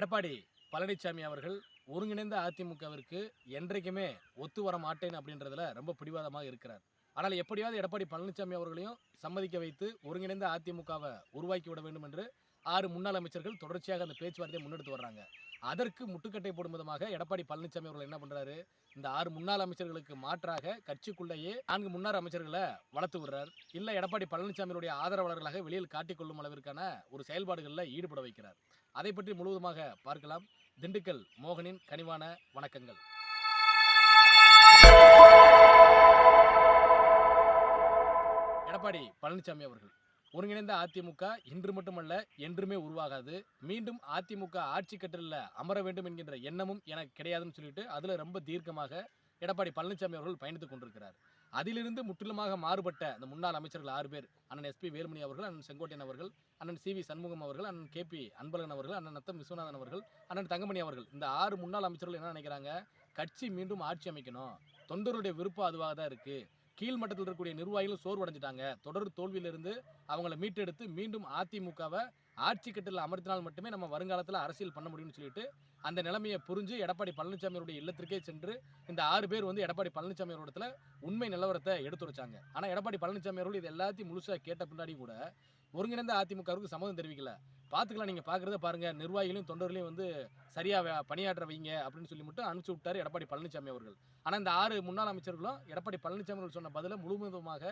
எடப்பாடி பழனிசாமி அவர்கள் ஒருங்கிணைந்த அதிமுகவிற்கு என்றைக்குமே ஒத்து வர மாட்டேன் அப்படின்றதுல ரொம்ப பிடிவாதமாக இருக்கிறார். ஆனால் எப்படியாவது எடப்பாடி பழனிசாமி அவர்களையும் சம்மதிக்க வைத்து ஒருங்கிணைந்த அதிமுகவை உருவாக்கி விட வேண்டும் என்று ஆறு முன்னாள் அமைச்சர்கள் தொடர்ச்சியாக அந்த பேச்சுவார்த்தையை முன்னெடுத்து வர்றாங்க. அதற்கு முட்டுக்கட்டை போடும் விதமாக எடப்பாடி பழனிசாமி அவர்கள் என்ன பண்றாரு? இந்த ஆறு முன்னாள் அமைச்சர்களுக்கு மாற்றாக கட்சிக்குள்ளேயே நான்கு முன்னாள் அமைச்சர்களை வளர்த்து விடுறார். இல்ல எடப்பாடி பழனிசாமியுடைய ஆதரவாளர்களாக வெளியில் காட்டிக்கொள்ளும் அளவிற்கான ஒரு செயல்பாடுகளில் ஈடுபட வைக்கிறார். அதை பற்றி முழுவதுமாக பார்க்கலாம். திண்டுக்கல் மோகனின் கனிவான வணக்கங்கள். எடப்பாடி பழனிசாமி அவர்கள். ஒருங்கிணைந்த அதிமுக இன்று மட்டுமல்ல என்றுமே உருவாகாது. மீண்டும் அதிமுக ஆட்சி கட்டலில் அமர வேண்டும் என்கின்ற எண்ணமும் எனக்கு கிடையாதுன்னு சொல்லிட்டு அதில் ரொம்ப தீர்க்கமாக எடப்பாடி பழனிசாமி அவர்கள் பயணித்துக் கொண்டிருக்கிறார். அதிலிருந்து முற்றிலுமாக மாறுபட்ட அந்த முன்னாள் அமைச்சர்கள் ஆறு பேர் அண்ணன் எஸ்பி வேலுமணி அவர்கள் அண்ணன் செங்கோட்டையன் அவர்கள் அண்ணன் சி வி சண்முகம் அவர்கள் அண்ணன் கே பி அன்பழகன் அவர்கள் அண்ணன் நத்தம் விஸ்வநாதன் அவர்கள் அண்ணன் தங்கமணி அவர்கள். இந்த ஆறு முன்னாள் அமைச்சர்கள் என்ன நினைக்கிறாங்க? கட்சி மீண்டும் ஆட்சி அமைக்கணும். தொண்டருடைய விருப்பம் அதுவாக தான் இருக்குது கீழ்மட்டத்தில் இருக்கக்கூடிய நிர்வாகிகளும் சோர்வடைஞ்சிட்டாங்க. தொடர் தோல்வியிலிருந்து அவங்கள மீட்டெடுத்து மீண்டும் அதிமுகவை ஆட்சி கட்டில் அமர்த்தினால் மட்டுமே நம்ம வருங்காலத்தில் அரசியல் பண்ண முடியும்னு சொல்லிட்டு அந்த நிலைமையை புரிஞ்சு எடப்பாடி பழனிசாமியோடைய இல்லத்திற்கே சென்று இந்த ஆறு பேர் வந்து எடப்பாடி பழனிசாமி இடத்துல உண்மை நிலவரத்தை எடுத்துரைச்சாங்க. ஆனால் எடப்பாடி பழனிசாமி அவர்கள் இது எல்லாத்தையும் முழுசாக கேட்ட பின்னாடி கூட ஒருங்கிணைந்த அதிமுகவுக்கு சம்மதம் தெரிவிக்கல. பார்த்துக்கலாம் நீங்கள் பார்க்குறத பாருங்கள் நிர்வாகிகளையும் தொண்டர்களையும் வந்து சரியாக பணியாற்ற வைங்க அப்படின்னு சொல்லி மட்டும் அனுப்பிச்சு விட்டார் எடப்பாடி பழனிசாமி அவர்கள். ஆனால் இந்த ஆறு முன்னாள் அமைச்சர்களும் எடப்பாடி பழனிசாமி அவர்கள் சொன்ன பதிலை முழுவதுமாக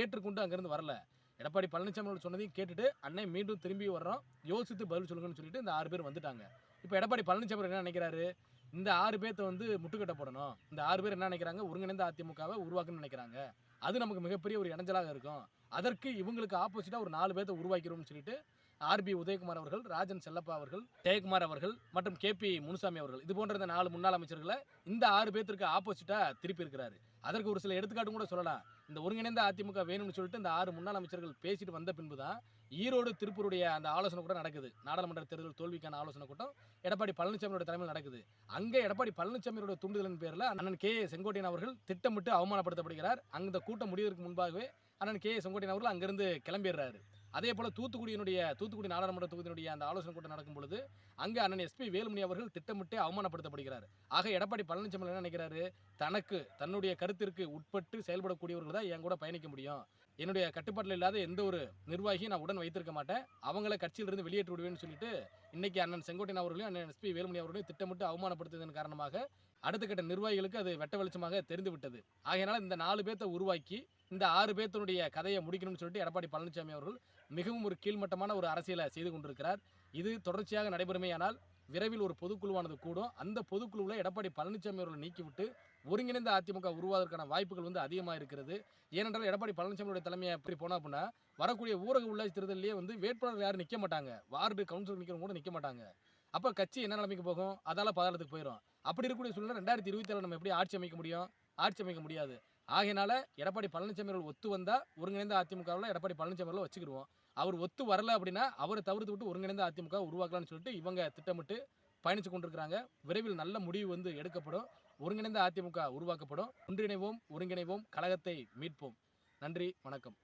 ஏற்றுக்கொண்டு அங்கேருந்து வரல. எடப்பாடி பழனிசாமி அவர்கள் சொன்னதையும் கேட்டுட்டு அண்ணன் மீண்டும் திரும்பி வர்றோம். யோசித்து பதில் சொல்லுங்கன்னு சொல்லிட்டு இந்த ஆறு பேர் வந்துட்டாங்க. இப்போ எடப்பாடி பழனிசாமி என்ன நினைக்கிறாரு? இந்த ஆறு பேர்த்த வந்து முட்டுக்கட்ட போடணும். இந்த ஆறு பேர் என்ன நினைக்கிறாங்க? ஒருங்கிணைந்த அதிமுகவை உருவாக்கணும்னு நினைக்கிறாங்க. அது நமக்கு மிகப்பெரிய ஒரு இடைஞ்சலாக இருக்கும். அதற்கு இவங்களுக்கு ஆப்போசிட்டாக ஒரு நாலு பேர்த்த உருவாக்கிறோம்னு சொல்லிட்டு ஆர்பி உதயகுமார் அவர்கள் ராஜன் செல்லப்பா அவர்கள் ஜெயக்குமார் அவர்கள் மற்றும் கே பி முனுசாமி அவர்கள். இது போன்ற இந்த நாலு முன்னாள் அமைச்சர்களை இந்த ஆறு பேர்த்திற்கு ஆப்போசிட்டாக திருப்பி இருக்கிறாரு அதற்கு ஒரு சில எடுத்துக்காட்டும் கூட சொல்லலாம். இந்த ஒருங்கிணைந்த அதிமுக வேணும்னு சொல்லிட்டு இந்த ஆறு முன்னாள் அமைச்சர்கள் பேசிட்டு வந்த பின்பு தான் ஈரோடு திருப்பூருடைய அந்த ஆலோசனை கூட நடக்குது. நாடாளுமன்ற தேர்தல் தோல்விக்கான ஆலோசனை கூட்டம் எடப்பாடி பழனிசாமியோட தலைமையில் நடக்குது. அங்கே எடப்பாடி பழனிசாமியோட தூண்டுதலின் பேரில் அண்ணன் கே செங்கோட்டையன் அவர்கள் திட்டமிட்டு அவமானப்படுத்தப்படுகிறார். அந்த கூட்டம் முடிவதற்கு முன்பாகவே அண்ணன் கே செங்கோட்டையன் அவர்கள் அங்கிருந்து கிளம்பிடுறாரு. அதே போல் தூத்துக்குடியினுடைய தூத்துக்குடி நாடாளுமன்ற தொகுதியினுடைய அந்த ஆலோசனை கூட்டம் நடக்கும் பொழுது அங்கே அண்ணன் எஸ்பி வேலுமணி அவர்கள் திட்டமிட்டு அவமானப்படுத்தப்படுகிறார். ஆக எடப்பாடி பழனிசாமி என்ன நினைக்கிறாரு? தனக்கு தன்னுடைய கருத்திற்கு உட்பட்டு செயல்படக்கூடியவர்கள் தான் என் கூட பயணிக்க முடியும். என்னுடைய கட்டுப்பாட்டில் இல்லாத எந்த ஒரு நிர்வாகியும் நான் உடன் வைத்திருக்க மாட்டேன். அவங்கள கட்சியிலிருந்து வெளியேற்றி விடுவேன்னு சொல்லிட்டு இன்னைக்கு அண்ணன் செங்கோட்டையன் அவர்களையும் அண்ணன் எஸ்பி வேலுமணி அவர்களையும் திட்டமிட்டு அவமானப்படுத்தியதன் காரணமாக அடுத்த கட்ட நிர்வாகிகளுக்கு அது வெட்ட வெளிச்சமாக தெரிந்து விட்டது. இந்த நாலு பேர்த்த உருவாக்கி இந்த ஆறு பேர்த்தனுடைய கதையை முடிக்கணும்னு சொல்லிட்டு எடப்பாடி பழனிசாமி அவர்கள் மிகவும் ஒரு கீழ்மட்டமான ஒரு அரசியலை செய்து கொண்டிருக்கிறார். இது தொடர்ச்சியாக நடைபெறுமையானால் விரைவில் ஒரு பொதுக்குழுவானது கூடும். அந்த பொதுக்குழுவில் எடப்பாடி பழனிசாமி அவர்களை நீக்கிவிட்டு ஒருங்கிணைந்த அதிமுக உருவாவதற்கான வாய்ப்புகள் வந்து அதிகமாக இருக்கிறது. ஏனென்றால் எடப்பாடி பழனிசாமியுடைய தலைமையை எப்படி போனால் அப்படின்னா வரக்கூடிய ஊரக உள்ளாட்சி தேர்தலிலேயே வந்து வேட்பாளர் யாரும் நிற்க மாட்டாங்க. வார்டு கவுன்சிலர் நிற்கிறவங்க கூட நிற்க மாட்டாங்க. அப்போ கட்சி என்ன நிலைமைக்கு போகும்? அதால் பதாளத்துக்கு போயிடும் அப்படி இருக்கக்கூடிய சூழ்நிலை ரெண்டாயிரத்தி இருபத்தி நம்ம எப்படி ஆட்சி அமைக்க முடியும்? ஆட்சி அமைக்க முடியாது. ஆகையினால எடப்பாடி பழனிசாமி அவர்கள் ஒத்து வந்தால் ஒருங்கிணைந்த அதிமுகவில் எடப்பாடி பழனிசாமி அவர்களை வச்சுக்கிடுவோம். அவர் ஒத்து வரல அப்படின்னா அவரை தவிர்த்து விட்டு ஒருங்கிணைந்த அதிமுக உருவாக்கலாம்னு சொல்லிட்டு இவங்க திட்டமிட்டு பயணித்து கொண்டிருக்கிறாங்க. விரைவில் நல்ல முடிவு வந்து எடுக்கப்படும். ஒருங்கிணைந்த அதிமுக உருவாக்கப்படும். ஒன்றிணைவோம் ஒருங்கிணைவோம். கழகத்தை மீட்போம். நன்றி வணக்கம்.